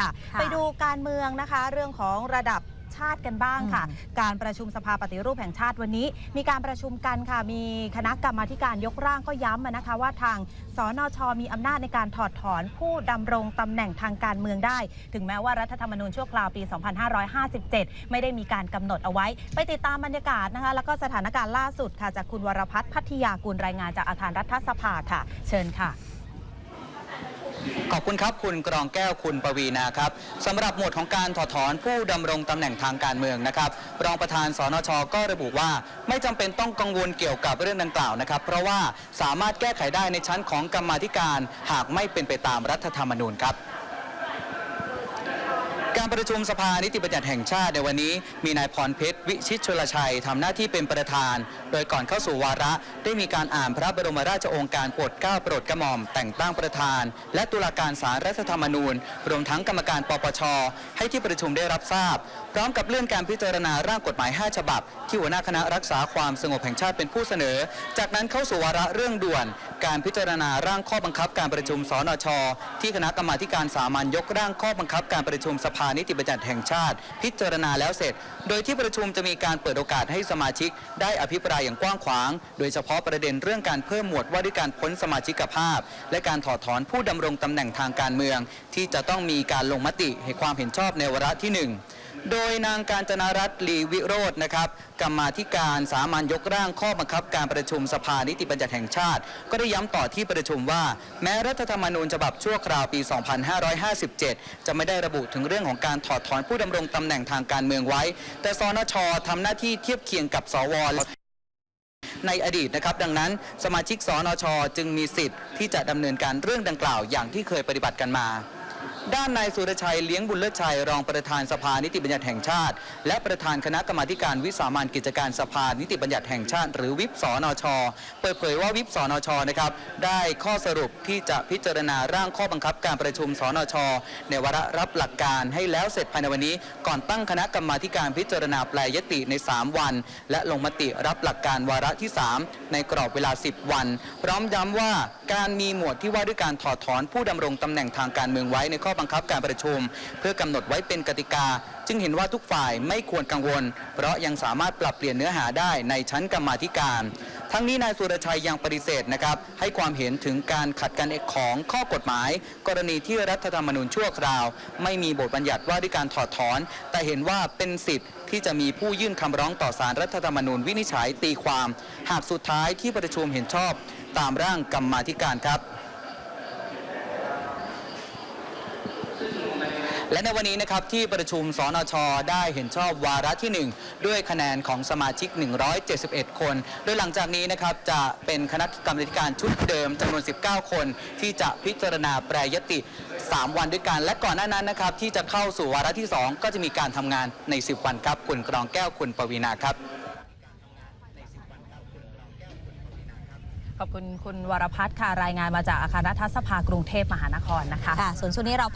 ค่ะค่ะ ไปดูการเมืองนะคะ เรื่องของระดับชาติกันบ้างค่ะอืมการประชุมสภาปฏิรูปแห่งชาติวันนี้ มีการประชุมกันค่ะ มีคณะกรรมาธิการยกร่างก็ย้ำอะนะคะ ว่าทางสนชมีอำนาจในการถอดถอนผู้ดำรงตำแหน่งทางการเมืองได้ ถึงแม้ว่ารัฐธรรมนูญชั่วคราวปี 2557 ไม่ได้มีการกำหนดเอาไว้ ไปติดตามบรรยากาศนะคะ แล้วก็สถานการณ์ล่าสุดค่ะจากคุณวรพัฒน์พัทยากุลรายงานจากอาคารรัฐสภาค่ะ เชิญค่ะ ขอบคุณครับคุณกรองแก้วคุณปวีนาครับสำหรับหมวดของการถอดถอนผู้ดำรงตำแหน่งทางการเมืองนะครับรองประธานสนชก็ระบุว่าไม่จำเป็นต้องกังวลเกี่ยวกับเรื่องดังกล่าวนะครับ เพราะว่าสามารถแก้ไขได้ในชั้นของกรรมาธิการหากไม่เป็นไปตามรัฐธรรมนูญครับ การประชุมสภานิติบัญญัติแห่งชาติในวันนี้ มีนายพรเพชรวิชิตชลชัยทำหน้าที่เป็นประธาน โดยก่อนเข้าสู่วาระได้มีการอ่านพระบรมราชโองการโปรดเกล้าโปรดกระหม่อม แต่งตั้งประธาน และตุลาการศาลรัฐธรรมนูญ รวมทั้งกรรมการปปช ให้ที่ประชุมได้รับทราบ พร้อมกับเลื่อนการพิจารณาร่างกฎหมาย 5 ฉบับ ที่หัวหน้าคณะรักษาความสงบแห่งชาติเป็นผู้เสนอ จากนั้นเข้าสู่วาระเรื่องด่วน การพิจารณาร่างข้อบังคับการประชุมสนช ที่คณะกรรมาการสามัญยกร่างข้อบังคับการประชุมสภานิติบัญญัติแห่งชาติ พิจารณาแล้วเสร็จ โดยที่ประชุมจะมีการเปิดโอกาสให้สมาชิก ได้อภิปรายอย่างกว้างขวาง โดยเฉพาะประเด็นเรื่องการเพิ่มหมวดว่าด้วยการพ้นสมาชิกภาพ และการถอดถอนผู้ดำรงตำแหน่งทางการเมือง ที่จะต้องมีการลงมติให้ความเห็นชอบในวาระที่หนึ่ง โดยนางการจนารัตน์ลีวิโรจน์นะครับกรรมาธิการสามัญยกร่างข้อบังคับการประชุมสภานิติบัญญัติแห่งชาติ ก็ได้ย้ำต่อที่ประชุมว่า แม้รัฐธรรมนูญฉบับชั่วคราวปี 2557 จะไม่ได้ระบุถึงเรื่องของการถอดถอนผู้ดำรงตำแหน่งทางการเมืองไว้ แต่สนชทำหน้าที่เทียบเคียงกับสวในอดีตนะครับ ดังนั้นสมาชิกสนชจึงมีสิทธิ์ที่จะดำเนินการเรื่องดังกล่าวอย่างที่เคยปฏิบัติกันมา ด้านนายสุรชัยเลี้ยงบุญเลิศชัย รองประธานสภานิติบัญญัติแห่งชาติ และประธานคณะกรรมาการวิสามันกิจการสภานิติบัญญัติแห่งชาติ หรือวิปสนช เปิดเผยว่าวิปสนชนะครับได้ข้อสรุปที่จะพิจารณาร่างข้อบังคับการประชุมสนช ในวาระรับหลักการให้แล้วเสร็จภายในวันนี้ ก่อนตั้งคณะกรรมาการพิจารณาแปลยติใน 3 วัน และลงมติรับหลักการวาระที่ 3 ในกรอบเวลา 10 วัน พร้อมย้ำว่า การมีหมวดที่ว่าด้วยการถอดถอนผู้ดำรงตำแหน่งทางการเมืองไว้ในข้อบังคับการประชุม เพื่อกำหนดไว้เป็นกติกา จึงเห็นว่าทุกฝ่ายไม่ควรกังวล เพราะยังสามารถปรับเปลี่ยนเนื้อหาได้ในชั้นกรรมาธิการ ทั้งนี้นายสุรชัยยังปฏิเสธนะครับให้ความเห็นถึงการขัดกันเอกของข้อกฎหมาย กรณีที่รัฐธรรมนูญชั่วคราว ไม่มีบทบัญญัติว่าด้วยการถอดถอน แต่เห็นว่าเป็นสิทธิ์ที่จะมีผู้ยื่นคำร้องต่อศาลรัฐธรรมนูญวินิจฉัยตีความ หากสุดท้ายที่ประชุมเห็นชอบ ตามร่างกรรมาธิการครับ และในวันนี้นะครับที่ประชุมสนช ได้เห็นชอบวาระที่ 1 ด้วยคะแนนของสมาชิก 171 คน โดยหลังจากนี้นะครับจะเป็นคณะกรรมการชุดเดิมจำนวน 19 คน ที่จะพิจารณาแปรยติ 3 วันด้วยกัน และก่อนหน้านั้นนะครับที่จะเข้าสู่วาระที่ 2 ก็จะมีการทำงานใน 10 วันครับ คุณกรองแก้วคุณปวีนาครับ ขอบคุณคุณวรพัฒน์ค่ะรายงานมาจากอาคารรัฐสภากรุงเทพมหานครนะคะค่ะส่วนช่วงนี้เรา